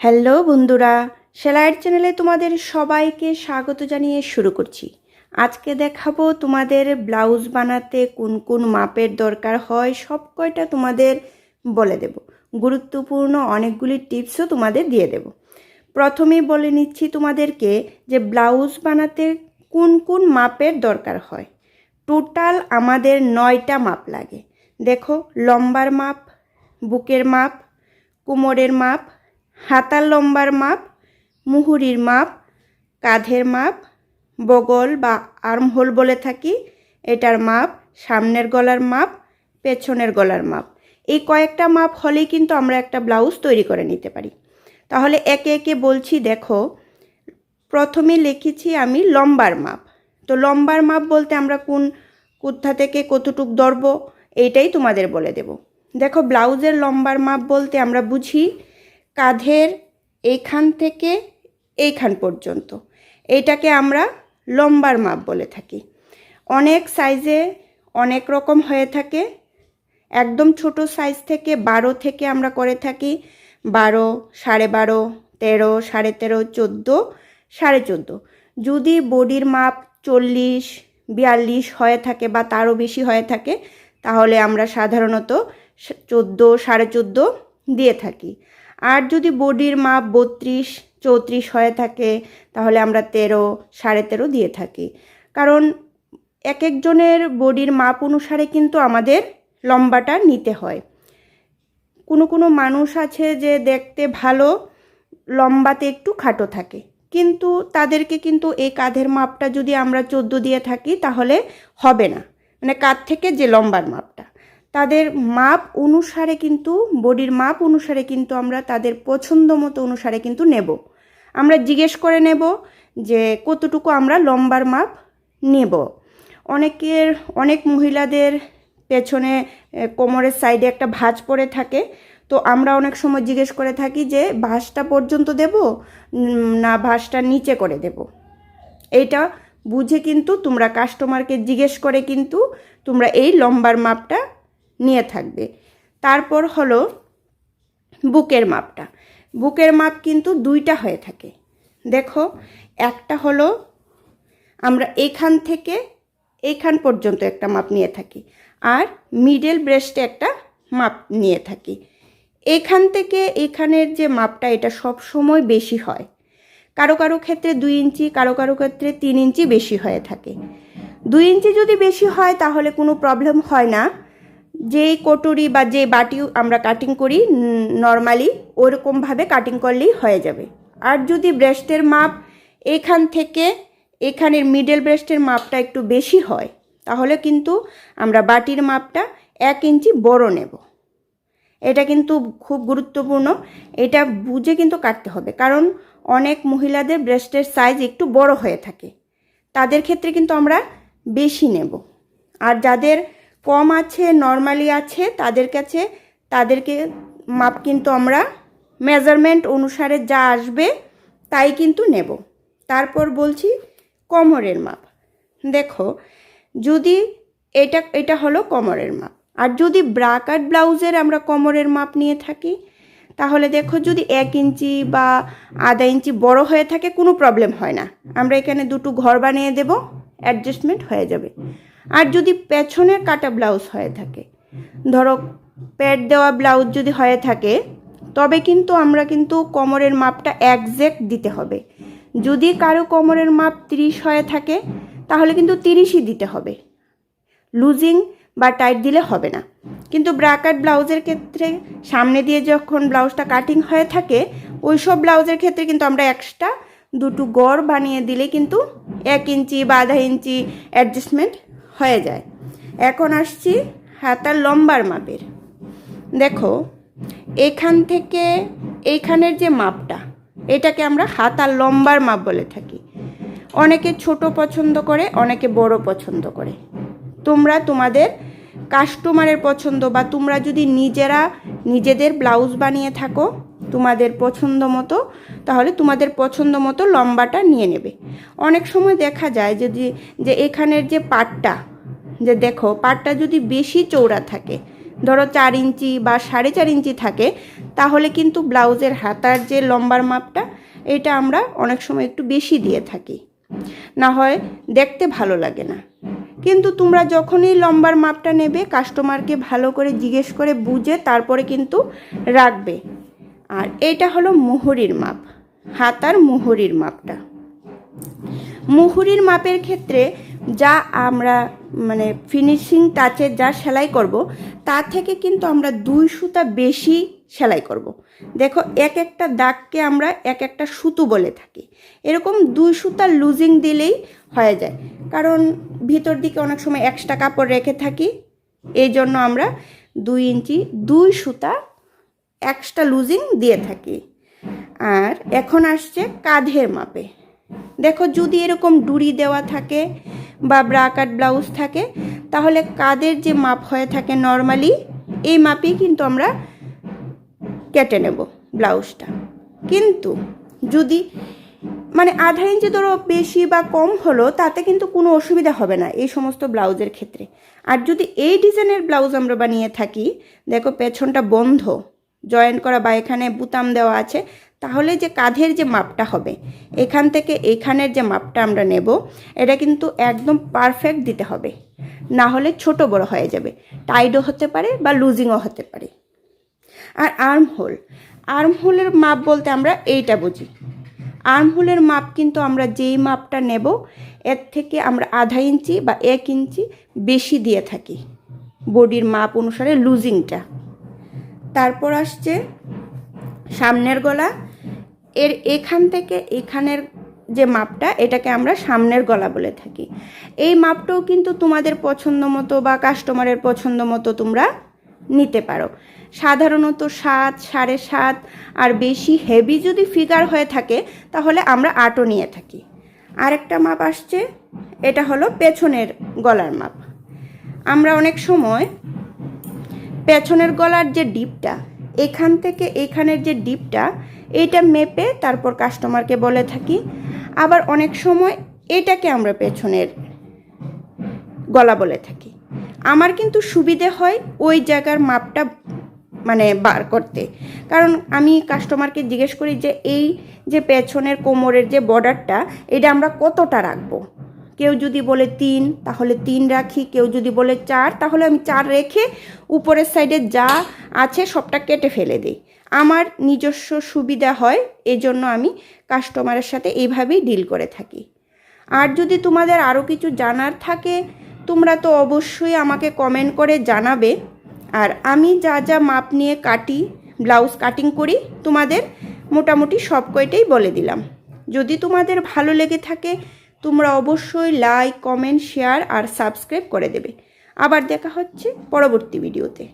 Hello বন্ধুরা, সেলাইয়ের চ্যানেলে তোমাদের সবাইকে স্বাগত জানিয়ে শুরু করছি। আজকে দেখাবো তোমাদের ব্লাউজ বানাতে কোন কোন মাপের দরকার হয়, সব কয়টা তোমাদের বলে দেব। গুরুত্বপূর্ণ অনেকগুলি টিপসও তোমাদের দিয়ে দেব। প্রথমেই বলে নিচ্ছি তোমাদেরকে যে ব্লাউজ বানাতে কোন কোন মাপের দরকার হয়। টোটাল আমাদের নয়টা মাপ লাগে। দেখো, লম্বার মাপ, বুকের মাপ, কোমরের মাপ হাতার লম্বার মাপ, মুহুরির মাপ, কাঁধের মাপ, বগল বা আর্মহোল বলে থাকি। এটার মাপ সামনের গলার মাপ, পেছনের গলার মাপ। এই কয়েকটা মাপ হলেই কিন্তু আমরা একটা ব্লাউজ তৈরি করে নিতে পারি। তাহলে একে একে বলছি, দেখো, প্রথমে লিখেছি আমি লম্বার মাপ। তো লম্বার মাপ বলতে আমরা কোন কোথা থেকে কতটুক ধরব, এইটাই তোমাদের বলে দেব। দেখো, ব্লাউজের লম্বার মাপ বলতে আমরা বুঝি কাঁধের এইখান থেকে এইখান পর্যন্ত। এইটাকে আমরা লম্বার মাপ বলে থাকি। অনেক সাইজে অনেক রকম হয়ে থাকে। একদম ছোট সাইজ থেকে বারো থেকে আমরা করে থাকি। বারো, সাড়ে বারো, তেরো, সাড়ে তেরো, চোদ্দ, সাড়ে চোদ্দ। যদি বডির মাপ চল্লিশ, বিয়াল্লিশ হয়ে থাকে বা তারও বেশি হয়ে থাকে, তাহলে আমরা সাধারণত চোদ্দ, সাড়ে চোদ্দ দিয়ে থাকি। আর যদি বডির মাপ বত্রিশ, চৌত্রিশ হয়ে থাকে, তাহলে আমরা তেরো, সাড়ে তেরো দিয়ে থাকি। কারণ এক একজনের বডির মাপ অনুসারে কিন্তু আমাদের লম্বাটা নিতে হয়। কোনো কোনো মানুষ আছে যে দেখতে ভালো, লম্বাতে একটু খাটো থাকে। কিন্তু তাদেরকে কিন্তু এই কাঁধের মাপটা যদি আমরা চোদ্দ দিয়ে থাকি, তাহলে হবে না। মানে কাঁধ থেকে যে লম্বার মাপটা। তাদের মাপ অনুসারে কিন্তু, বডির মাপ অনুসারে কিন্তু আমরা তাদের পছন্দ মতো অনুসারে কিন্তু নেব। আমরা জিজ্ঞেস করে নেব যে কতটুকু আমরা লম্বার মাপ নেব। অনেকের, অনেক মহিলাদের পেছনে কোমরের সাইডে একটা ভাঁজ পড়ে থাকে। তো আমরা অনেক সময় জিজ্ঞেস করে থাকি যে, ভাঁজটা পর্যন্ত দেব না ভাঁজটা নিচে করে দেব? এইটা বুঝে কিন্তু তোমরা কাস্টমারকে জিজ্ঞেস করে কিন্তু তোমরা এই লম্বার মাপটা নিয়ে থাকবে। তারপর হলো বুকের মাপটা। বুকের মাপ কিন্তু দুইটা হয়ে থাকে। দেখো, একটা হলো আমরা এখান থেকে এইখান পর্যন্ত একটা মাপ নিয়ে থাকি আর মিডল ব্রেস্টে একটা মাপ নিয়ে থাকি। এখান থেকে এখানের যে মাপটা, এটা সব সময় বেশি হয়। কারও কারও ক্ষেত্রে দুই ইঞ্চি, কারও কারও ক্ষেত্রে তিন ইঞ্চি বেশি হয়ে থাকে। দুই ইঞ্চি যদি বেশি হয়, তাহলে কোনো প্রবলেম হয় না। যেই কটুরি বা যে বাটি আমরা কাটিং করি নর্মালি ওরকমভাবে কাটিং করলেই হয়ে যাবে। আর যদি ব্রেস্টের মাপ এখান থেকে এখানের মিডল ব্রেস্টের মাপটা একটু বেশি হয়, তাহলে কিন্তু আমরা বাটির মাপটা এক ইঞ্চি বড় নেব। এটা কিন্তু খুব গুরুত্বপূর্ণ। এটা বুঝে কিন্তু কাটতে হবে। কারণ অনেক মহিলাদের ব্রেস্টের সাইজ একটু বড় হয়ে থাকে। তাদের ক্ষেত্রে কিন্তু আমরা বেশি নেব। আর যাদের কম আছে নর্মালি আছে, তাদের কাছে, তাদেরকে মাপ কিন্তু আমরা মেজারমেন্ট অনুসারে যা আসবে তাই কিন্তু নেব। তারপর বলছি কোমরের মাপ। দেখো, যদি এটা এটা হলো কোমরের মাপ। আর যদি ব্রাকাট ব্লাউজের আমরা কোমরের মাপ নিয়ে থাকি, তাহলে দেখো যদি এক ইঞ্চি বা আধা ইঞ্চি বড় হয়ে থাকে, কোনো প্রবলেম হয় না। আমরা এখানে দুটো ঘর বানিয়ে দেব অ্যাডজাস্টমেন্ট হয়ে যাবে। আর যদি পেছনের কাটা ব্লাউজ হয়ে থাকে, ধরো প্যাড দেওয়া ব্লাউজ যদি হয়ে থাকে, তবে কিন্তু আমরা কিন্তু কোমরের মাপটা একজ্যাক্ট দিতে হবে। যদি কারও কোমরের মাপ তিরিশ হয়ে থাকে, তাহলে কিন্তু তিরিশই দিতে হবে। লুজিং বা টাইট দিলে হবে না। কিন্তু ব্রাকাট ব্লাউজের ক্ষেত্রে সামনে দিয়ে যখন ব্লাউজটা কাটিং হয়ে থাকে ওই সব ব্লাউজের ক্ষেত্রে কিন্তু আমরা এক্সট্রা দুটো গড় বানিয়ে দিলে কিন্তু এক ইঞ্চি বা আধা ইঞ্চি অ্যাডজাস্টমেন্ট হয়ে যায়। এখন আসছি হাতার লম্বার মাপের। দেখো, এখান থেকে এইখানের যে মাপটা, এটাকে আমরা হাতার লম্বার মাপ বলে থাকি। অনেকে ছোট পছন্দ করে, অনেকে বড় পছন্দ করে। তোমরা তোমাদের কাস্টমারের পছন্দ বা তোমরা যদি নিজেরা নিজেদের ব্লাউজ বানিয়ে থাকো, তোমাদের পছন্দ মতো তাহলে তোমাদের পছন্দ মতো লম্বাটা নিয়ে নেবে। অনেক সময় দেখা যায় যদি যে এখানের যে পাটটা, যে দেখো পাটটা যদি বেশি চৌড়া থাকে, ধরো চার ইঞ্চি বা সাড়ে চার ইঞ্চি থাকে, তাহলে কিন্তু ব্লাউজের হাতার যে লম্বার মাপটা, এটা আমরা অনেক সময় একটু বেশি দিয়ে থাকি। না হয় দেখতে ভালো লাগে না। কিন্তু তোমরা যখনই লম্বার মাপটা নেবে, কাস্টমারকে ভালো করে জিজ্ঞেস করে বুঝে তারপরে কিন্তু রাখবে। আর এটা হলো মুহুরির মাপ। হাতার মুহুরির মাপটা। মুহুরির মাপের ক্ষেত্রে যা আমরা মানে ফিনিশিং টাচের যা সেলাই করব তার থেকে কিন্তু আমরা দুই সুতা বেশি সেলাই করব। দেখো, এক একটা দাগকে আমরা এক একটা সুতো বলে থাকি। এরকম দুই সুতা লুজিং দিলেই হয়ে যায়। কারণ ভিতর দিকে অনেক সময় এক্সট্রা কাপড় রেখে থাকি, এই জন্য আমরা দুই ইঞ্চি দুই সুতা এক্সট্রা লুজিং দিয়ে থাকি। আর এখন আসছে কাঁধের মাপে। দেখো যদি এরকম ডুরি দেওয়া থাকে বা ব্রাকাট ব্লাউজ থাকে, তাহলে কাদের যে মাপ হয়ে থাকে নর্মালি এই মাপেই কিন্তু আমরা কেটে নেব ব্লাউজটা। কিন্তু যদি মানে আধা ইঞ্চি ধরো বেশি বা কম হলো, তাতে কিন্তু কোনো অসুবিধা হবে না এই সমস্ত ব্লাউজের ক্ষেত্রে। আর যদি এই ডিজাইনের ব্লাউজ আমরা বানিয়ে থাকি, দেখো পেছনটা বন্ধ, জয়েন করা বা এখানে বুতাম দেওয়া আছে তাহলে যে কাঁধের যে মাপটা হবে, এখান থেকে এখানের যে মাপটা আমরা নেব, এটা কিন্তু একদম পারফেক্ট দিতে হবে। না হলে ছোট বড় হয়ে যাবে। টাইডও হতে পারে বা লুজিংও হতে পারে। আর আর্ম হোল আর্ম হোলের মাপ বলতে আমরা এইটা বুঝি। আর্ম হোলের মাপ কিন্তু আমরা যেই মাপটা নেব, এর থেকে আমরা আধা ইঞ্চি বা এক ইঞ্চি বেশি দিয়ে থাকি। বডির মাপ অনুসারে লুজিংটা তারপর আসছে সামনের গলা এর এখান থেকে এখানের যে মাপটা, এটাকে আমরা সামনের গলা বলে থাকি। এই মাপটাও কিন্তু তোমাদের পছন্দ মতো বা কাস্টমারের পছন্দ মতো তোমরা নিতে পারো। সাধারণত সাত, সাড়ে সাত আর বেশি হেভি যদি ফিগার হয়ে থাকে, তাহলে আমরা আটও নিয়ে থাকি। আরেকটা মাপ আসছে, এটা হলো পেছনের গলার মাপ। আমরা অনেক সময় পেছনের গলার যে ডিপটা এখান থেকে এখানের যে ডিপটা এইটা মেপে তারপর কাস্টমারকে বলে থাকি। আবার অনেক সময় এটাকে আমরা পেছনের গলা বলে থাকি। আমার কিন্তু সুবিধে হয় ওই জায়গার মাপটা মানে বার করতে। কারণ আমি কাস্টমারকে জিজ্ঞেস করি যে, এই যে পেছনের কোমরের যে বর্ডারটা এটা আমরা কতটা রাখব? কেউ যদি বলে তিন, তাহলে তিন রাখি। কেউ যদি বলে চার, তাহলে আমি চার রেখে উপরের সাইডে যা আছে, সবটা কেটে ফেলে দিই। আমার নিজস্ব সুবিধা হয়, এজন্য আমি কাস্টমারের সাথে এইভাবেই ডিল করে থাকি। আর যদি তোমাদের আরও কিছু জানার থাকে, তোমরা তো অবশ্যই আমাকে কমেন্ট করে জানাবে। আর আমি যা যা মাপ নিয়ে কাটি ব্লাউজ কাটিং করি, তোমাদের মোটামুটি সব কয়টাই বলে দিলাম। যদি তোমাদের ভালো লেগে থাকে, তোমরা অবশ্যই লাইক কমেন্ট শেয়ার আর সাবস্ক্রাইব করে দেবে। আবার দেখা হচ্ছে পরবর্তী ভিডিওতে